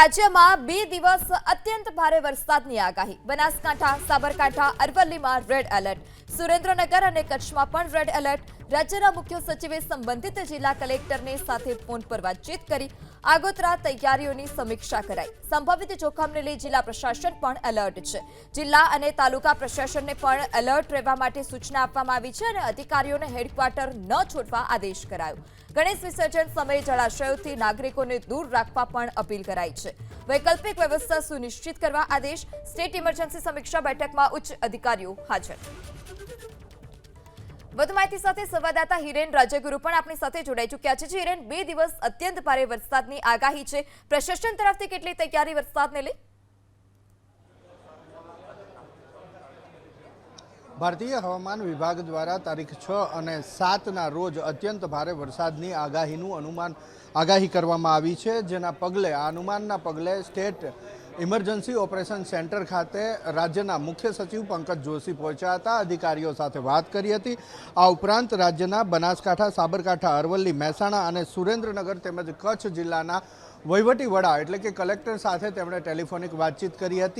રાજ્યમાં બે દિવસ અત્યંત ભારે વરસાદની આગાહી. બનાસકાંઠા, સાબરકાંઠા, અરવલ્લીમાં રેડ એલર્ટ સુરેન્દ્રનગર અને કચ્છમાં પણ રેડ એલર્ટ રાજ્યના મુખ્ય સચિવે સંબંધિત જિલ્લા કલેક્ટરને સાથે ફોન પર વાતચીત કરી આગોતરા તૈયારીઓની સમીક્ષા કરાઈ. સંભવિત જોખમને લઈ જિલ્લા પ્રશાસન પણ એલર્ટ છે. જિલ્લા અને તાલુકા પ્રશાસનને પણ એલર્ટ રહેવા માટે સૂચના આપવામાં આવી છે અને અધિકારીઓને હેડક્વાર્ટર ન છોડવા આદેશ કરાયો. ગણેશ વિસર્જન સમયે જળાશયોથી નાગરિકોને દૂર રાખવા પણ અપીલ કરાઈ છે. વૈકલ્પિક વ્યવસ્થા સુનિશ્ચિત કરવા આદેશ સ્ટેટ ઇમરજન્સી સમીક્ષા બેઠકમાં ઉચ્ચ અધિકારીઓ હાજર. વધુ માહિતી સાથે સંવાદદાતા હિરેન રાજ્યગુરુ પણ આપણી સાથે જોડાઈ ચૂક્યા છે. હિરેન, બે દિવસ અત્યંત ભારે વરસાદની આગાહી છે. પ્રશાસન તરફથી કેટલી તૈયારી વરસાદને લઈ? ભારતીય હવામાન વિભાગ દ્વારા તારીખ છ અને સાતના રોજ અત્યંત ભારે વરસાદની આગાહીનું અનુમાન, આગાહી કરવામાં આવી છે, જેના પગલે, આ અનુમાનના પગલે સ્ટેટ ઇમરજન્સી ઓપરેશન સેન્ટર ખાતે રાજ્યના મુખ્ય સચિવ પંકજ જોશી પહોંચ્યા હતા. અધિકારીઓ સાથે વાત કરી હતી. આ ઉપરાંત રાજ્યના બનાસકાંઠા, સાબરકાંઠા, અરવલ્લી, મહેસાણા અને સુરેન્દ્રનગર તેમજ કચ્છ જિલ્લાના વહીવટી વડા એટલે કે કલેક્ટર સાથે તેમણે ટેલિફોનિક વાતચીત કરી હતી.